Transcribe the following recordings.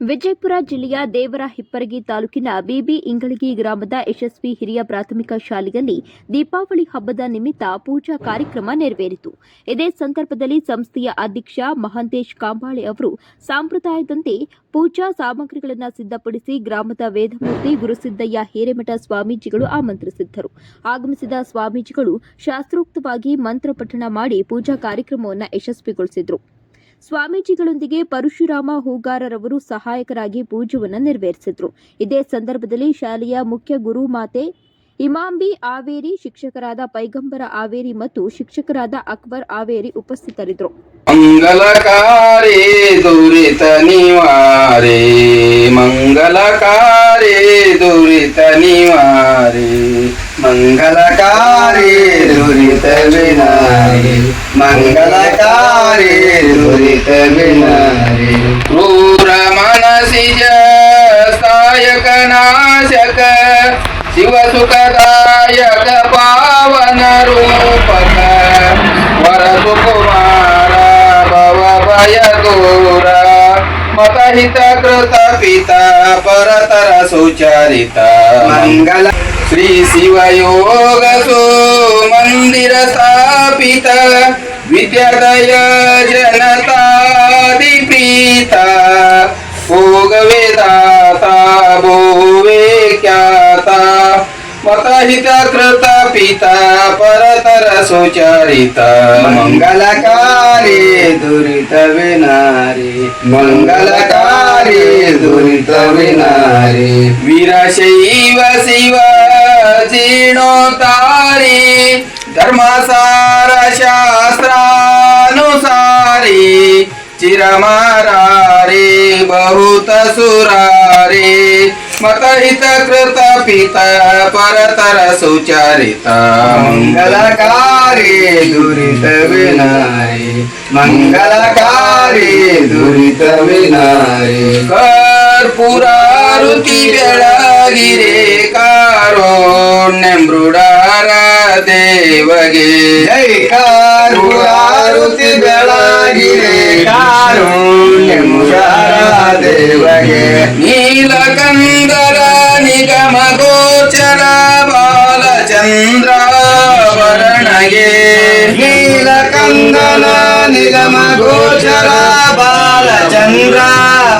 ವಿಜಯಪುರ ಜಿಲ್ಲೆಯ ದೇವರ ಹಿಪ್ಪರಗಿ ತಾಲೂಕಿನ ಬಿಬಿ ಇಂಗಳಗಿ ಗ್ರಾಮದ ಯಶಸ್ವಿ ಹಿರಿಯ ಪ್ರಾಥಮಿಕ ಶಾಲೆಯಲ್ಲಿ ದೀಪಾವಳಿ ಹಬ್ಬದ ನಿಮಿತ್ತ ಪೂಜಾ ಕಾರ್ಯಕ್ರಮ ನೆರವೇರಿತು. ಇದೇ ಸಂದರ್ಭದಲ್ಲಿ ಸಂಸ್ಥೆಯ ಅಧ್ಯಕ್ಷ ಮಹಾಂತೇಶ್ ಕಾಂಬಾಳೆ ಅವರು ಸಾಂಪ್ರದಾಯದಂತೆ ಪೂಜಾ ಸಾಮಗ್ರಿಗಳನ್ನು ಸಿದ್ಧಪಡಿಸಿ ಗ್ರಾಮದ ವೇದಮೂರ್ತಿ ಗುರುಸಿದ್ದಯ್ಯ ಹಿರೇಮಠ ಸ್ವಾಮೀಜಿಗಳು ಆಮಂತ್ರಿಸಿದ್ದರು. ಆಗಮಿಸಿದ ಸ್ವಾಮೀಜಿಗಳು ಶಾಸ್ತ್ರೋಕ್ತವಾಗಿ ಮಂತ್ರ ಪಠಣ ಮಾಡಿ ಪೂಜಾ ಕಾರ್ಯಕ್ರಮವನ್ನು ಯಶಸ್ವಿಗೊಳಿಸಿದರು. ಸ್ವಾಮೀಜಿಗಳೊಂದಿಗೆ ಪರಶುರಾಮ ಹೂಗಾರರವರು ಸಹಾಯಕರಾಗಿ ಪೂಜವನ್ನು ನೆರವೇರಿಸಿದರು. ಇದೇ ಸಂದರ್ಭದಲ್ಲಿ ಶಾಲೆಯ ಮುಖ್ಯ ಗುರು ಮಾತೆ ಇಮಾಂಬಿ ಆವೇರಿ ಶಿಕ್ಷಕರಾದ ಪೈಗಂಬರ ಆವೇರಿ ಮತ್ತು ಶಿಕ್ಷಕರಾದ ಅಕ್ಬರ್ ಆವೇರಿ ಉಪಸ್ಥಿತರಿದ್ದರು. ಮಂಗಲಕಾರಿ ದುರಿತ ನಿವಾರಿ, ಮಂಗಲಕಾರಿ ದುರಿತ ಮಂಗಲಕಾರಿ ದುರಿತ ಮಂಗಲಕಾರಿ ದುರಿತ ವಿನಾರಿ ಕ್ರೂರ ಮನಸಿಜ ಸಾಯಕ ನಾಶಕ ಶಿವ ಸುಖದಾಯಕ ಪಾವನ ರೂಪಕ ವರದು ಕುಮಾರ ಭವ ಭಯ ದೂರ ಮತಹಿತ ಕೃತ ಪಿತ ಪರತರ ಸುಚರಿತ ಮಂಗಲ ಶ್ರೀ ಶಿವಯೋಗ विद्यादय जनता प्रीता भोगवे दाता भोवे ख्याता मतहिता कृता पिता परतर सुचारिता। मंगलकारे दुरित विनारे मंगलकारे दुरित विनारे। वीरा शैव शिवा जीर्णोतारी धर्मसार शास्त्रानुसारी चिरमारा रे बहुत सुरारे मतहित कृत पित परतर सुचरित मंगलकारे दुरित विनाय मंगलकारे दुरित विनाय कर्पुरा ಕರ್ಪುರಾರುತಿ ಬೆಳಗಿರೆ ಕಾರೋಣ್ಯ ಮೃಡಾರ ದೇವಗೆ. ಜೈ ಕಾರುತಿ ಬೆಳಗಿರೆ ಕಾರುಣ್ಯ ಮುರಾರ ದೇವಗೆ. ನೀಲಕಂದರ ನಿಗಮ ಗೋಚರ ಬಾಲಚಂದ್ರ ವರ್ಣಗೆ ನೀಲಕಂದನ ನಿಗಮ ಗೋಚರ ಬಾಲಚಂದ್ರ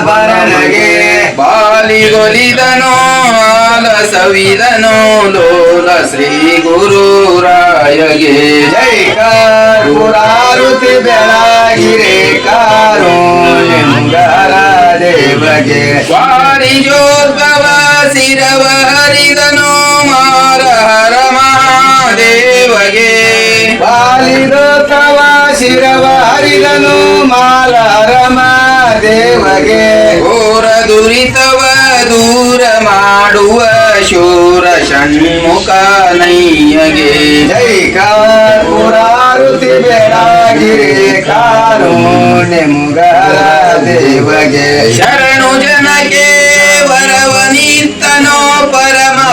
ಭರಣಗೆ ಬಾಲಿಗೊಲಿದನೋ ಆಲಸವಿದನೋ ಲೋಲ ಶ್ರೀ ಗುರುರಾಯಗೆ ಜೈ ಕಾರುತಿ ಬೆಳಗಿರೆ ಕಾರು ದೇವಗೆ ದೇವಗೆ. ವಾರಿಜೋದ್ಭವ ಶಿರವ ಹರಿದನೋ ಮಾರ ಹರ ಮಹಾದೇವಗೆ. ಬಾಲಿರೋತ್ತವ ಶಿರವ ಹರಿದನು ಮಾಲರಮ ದೇವಗೆ ಘೋರ ದುರಿತವ ದೂರ ಮಾಡುವ ಶೂರ ಷಣ್ಮುಖ ನೈಯಗೆ. ಜೈ ಕಾರುತಿ ಬೇಡಾಗಿರಿ ಕಾರು ಮುಗರ ದೇವಗೆ. ಶರಣು ಜನಗೆ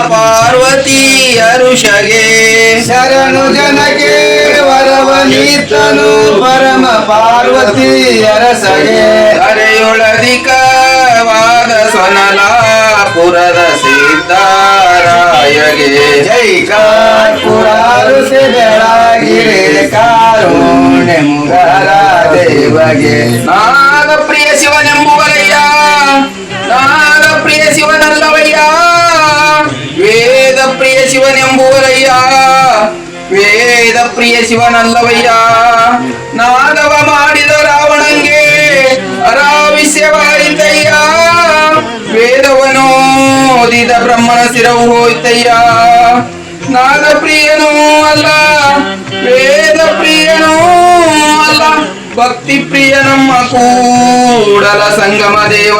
ಪರಮ ಪಾರ್ವತಿ ಅರುಷಗೆ ಶರಣು ಜನಗೆ ವರವ ನೀತನು ಪರಮ ಪಾರ್ವತಿ ಅರಸಗೆ ಸ್ವನಲ ಪುರದ ಸಿದ್ಧಾರಾಯಗೆ. ಜೈ ಕಾರ್ಪುರಾರು ಬೆಳಗಿರೆ ಕಾರುಣ್ಯ ಮುಗರ ದೇವಗೆ. ನಾಗ ಪ್ರಿಯ ಶಿವನೆಂಬುವರಯ್ಯ ಶಿವನೆಂಬುವರಯ್ಯ ವೇದ ಪ್ರಿಯ ಶಿವನಲ್ಲವಯ್ಯ ನಾಗವ ಮಾಡಿದ ರಾವಣಂಗೆ ಅರಾವಿಷ್ಯವಾಯಿತಯ್ಯ ವೇದವನು ಓದಿದ ಬ್ರಹ್ಮಣ ಶಿರವು ಹೋಯ್ತಯ್ಯ ನಾಗಪ್ರಿಯನೂ ಅಲ್ಲ ವೇದ ಪ್ರಿಯನೂ ಅಲ್ಲ ಭಕ್ತಿ ಪ್ರಿಯ ನಮ್ಮ ಕೂಡಲ ಸಂಗಮ ದೇವ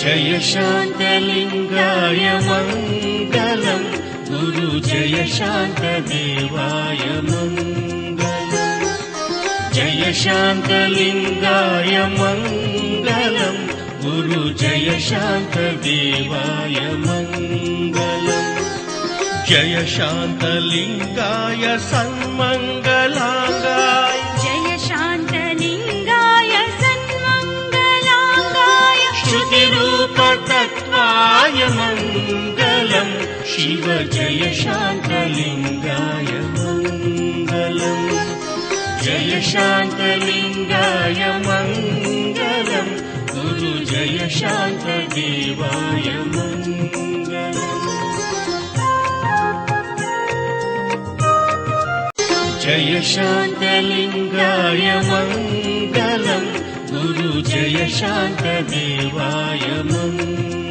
जय शान्तलिङ्गाय मङ्गलम् गुरु जय शान्तदेवाय मङ्गलम् जय शान्तलिङ्गाय मङ्गलम् गुरु जय शान्तदेवाय मङ्गलम् जय शान्तलिङ्गाय सन्मङ्गलाङ्गाय शिव जय शान्तलिङ्गाय मङ्गलम्। जय शान्तलिङ्गाय मङ्गलम्। गुरु जय शान्तदेवाय मङ्गलम्। जय शान्तलिङ्गाय मङ्गलम्। गुरु जय शान्तदेवाय मङ्गलम्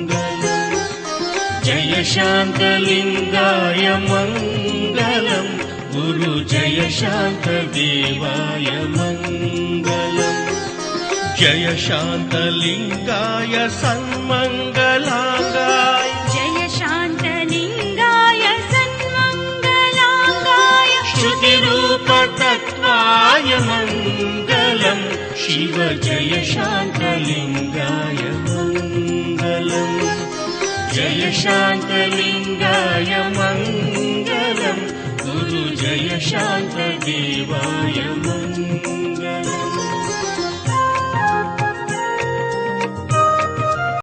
जय शान्तलिङ्गाय मङ्गलम्। गुरु जय शान्तदेवाय मङ्गलम्। जय शान्तलिङ्गाय सन्मङ्गलाङ्गाय। जय शान्तलिङ्गाय सन्मङ्गलाङ्गाय। श्रुतिरूपतत्त्वाय मङ्गलम्। शिव जय शान्तलिङ्गाय जय शान्तलिङ्गाय मङ्गलम् गुरु जय शान्तदेवाय मङ्गलम्